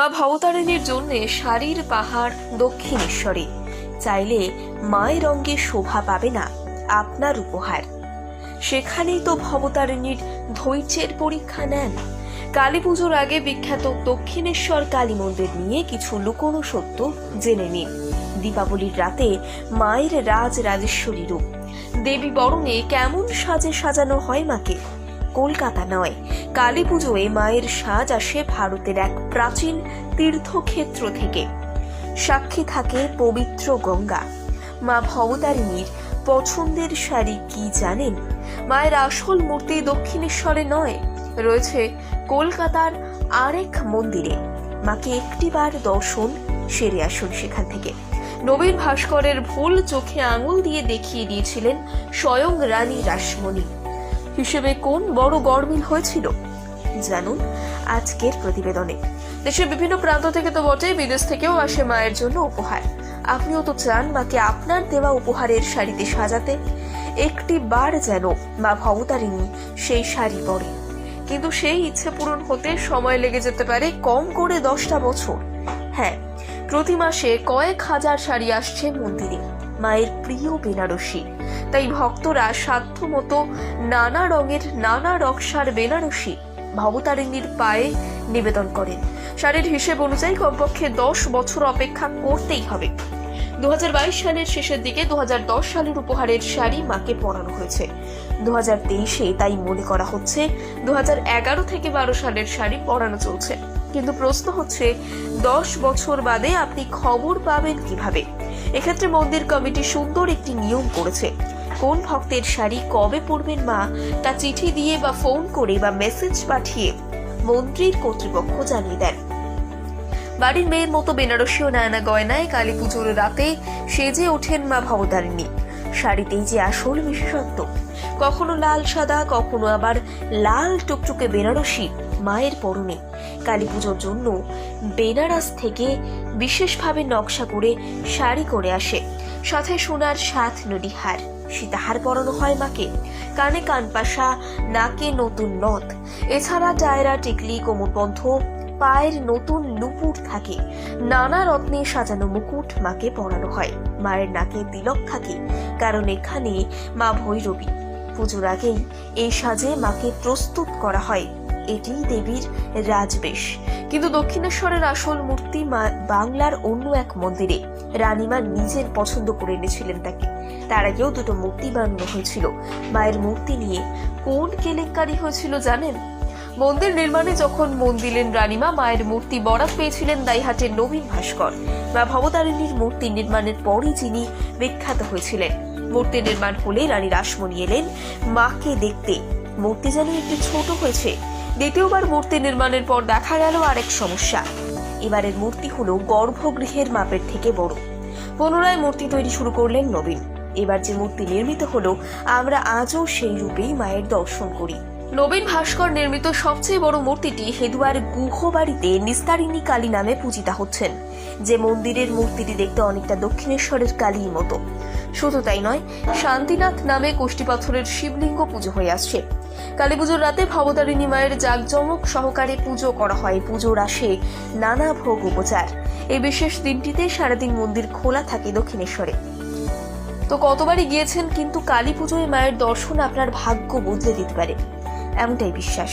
মা ভবতারিণীর জন্য শাড়ির পাহাড় দক্ষিণেশ্বরে। চাইলে মায়ের রঙ্গে শোভা পাবে না আপনার উপহার। সেখানেই তো ভবতারিণীর ধৈর্যের পরীক্ষা নেন। কালী পুজোর আগে বিখ্যাত দক্ষিণেশ্বর কালী মন্দির নিয়ে কিছু লুকোনো সত্য জেনে নিন। দীপাবলির রাতে মায়ের রাজ রাজেশ্বরী রূপ। দেবী বরণে কেমন সাজে সাজানো হয় মাকে? কলকাতা নয়। কালী পুজোয় মায়ের সাজ আসে ভারতের এক প্রাচীন তীর্থক্ষেত্র থেকে। সাক্ষী থাকে পবিত্র গঙ্গা। মা ভবতারিণীর পছন্দের শাড়ি কি জানেন? মায়ের আসল মূর্তি দক্ষিণেশ্বরে নয়, রয়েছে কলকাতার আরেক মন্দিরে। মাকে একটিবার দর্শন, সেরে আসুন সেখান থেকে। নবীন ভাস্করের ভুল চোখে আঙুল দিয়ে দেখিয়ে দিয়েছিলেন স্বয়ং রানী রাসমণি। হিসেবে কোন বড় গরমিল হয়েছিল? জানুন আজকের প্রতিবেদনে। দেশের বিভিন্ন প্রান্ত থেকে তো বটেই বিদেশ থেকেও আসে মায়ের জন্য উপহার। আপনিও তো চান মাকে আপনার দেওয়া উপহারের শাড়িতে সাজাতে। একটি বার যেন মা ভবতারিণী সেই শাড়ি পরে। কিন্তু সেই ইচ্ছে পূরণ হতে সময় লেগে যেতে পারে কম করে দশটা বছর। হ্যাঁ প্রতি মাসে কয়েক হাজার শাড়ি আসছে মন্দিরে। মায়ের প্রিয় বেনারসি। তাই ভক্তরা সাধ্যমতো নানা রঙের নানা রকসার বেনারসি ভবতারিণীর পায়ে নিবেদন করেন। শাড়ির হিসেব অনুযায়ী কমপক্ষে দশ বছর অপেক্ষা করতেই হবে। দুহাজার বাইশ সালের শেষের দিকে দুহাজার দশ সালের উপহারের শাড়ি মাকে পরানো হয়েছে। দু তেইশে তাই মনে করা হচ্ছে দু হাজার এগারো থেকে বারো সালের শাড়ি পরানো চলছে। কিন্তু প্রশ্ন হচ্ছে, দশ বছর বাদে আপনি খবর পাবেন কীভাবে? এক্ষেত্রে মন্দির কমিটি সুন্দর একটি নিয়ম করেছে। কোন ভক্তের শাড়ি কবে পরবেন মা, তা চিঠি দিয়ে বা ফোন করে বা মেসেজ পাঠিয়ে মন্ত্রীর কর্তৃপক্ষ জানিয়ে দেন। বাড়ির মেয়ের মতো বেনারসি ও নায়না গয়নায় কালী পুজোর রাতে সেজে ওঠেন মা ভবতারিণী। শাড়িতেই যে আসল বিশেষত্ব, কখনো লাল সাদা, কখনো আবার লাল টুকটুকে বেনারসি। মায়ের পরনে। কালী পুজোর জন্য বেনারস থেকে বিশেষভাবে নকশা করে শাড়ি করে আসে। সাথে সোনার সাত নদী হার। সীতাহার পরানো হয় মাকে। কানে কানপাশা নাকে নতুন নথ। এছাড়া টায়রা টিকলি, কোমরবন্ধ, পায়ের নতুন নুপুর থাকে। নানা রত্নে সাজানো মুকুট মাকে পরানো হয়। মায়ের নাকে তিলক থাকে, কারণ এখানে মা ভৈরবী। পুজোর আগেই এই সাজে মাকে প্রস্তুত করা হয়। এটি দেবীর রাজবেশ। কিন্তু দক্ষিণেশ্বরের আসল মূর্তি বাংলার অন্য এক মন্দিরে। রানীমা নিজের পছন্দ করে এনেছিলেন তাকে। তার আগেও দুটো মূর্তি বানানো হয়েছিল। মায়ের মূর্তি নিয়ে কোন কেলেঙ্কারি হয়েছিল জানেন? মন্দির নির্মাণে যখন মন দিলেন রানীমা, মায়ের মূর্তি বরাত পেয়েছিলেন দাইহাটের নবীন ভাস্কর। মা ভবতারিণীর মূর্তি নির্মাণের পরই যিনি বিখ্যাত হয়েছিলেন। মূর্তি নির্মাণ হলে রানী রাসমণি এলেন মাকে দেখতে। মূর্তি যেন একটু ছোট হয়েছে। দ্বিতীয়বার মূর্তি নির্মাণের পর দেখা গেল আরেক সমস্যা। এবারের মূর্তি হলো গর্ভগৃহের মাপের থেকে বড়। পুনরায় মূর্তি তৈরি শুরু করলেন নবীন। এবার যে মূর্তি নির্মিত হলো, আমরা আজও সেই রূপেই মায়ের দর্শন করি। নবীন ভাস্কর নির্মিত সবচেয়ে বড় মূর্তিটি হেদুয়ার গুহবাড়িতে নিস্তারিণী কালী নামে পূজিতা হচ্ছেন, যে মন্দিরের মূর্তিটি দেখতে অনেকটা দক্ষিণেশ্বরের কালীর মতো। শুধু তাই নয়, শান্তিনাথ নামে কোষ্ঠীপাথরের শিবলিঙ্গ পুজো হয়ে আসছে। কালী পুজোর রাতে ভবতারিণী মায়ের জাঁকজমক সহকারে পুজো করা হয়। পুজোর আসে নানা ভোগ উপচার। এই বিশেষ দিনটিতে সারাদিন মন্দির খোলা থাকে দক্ষিণেশ্বরে। তো কতবারই গিয়েছেন, কিন্তু কালী পুজোয় মায়ের দর্শন আপনার ভাগ্য বদলে দিতে পারে। এমনটাই বিশ্বাস।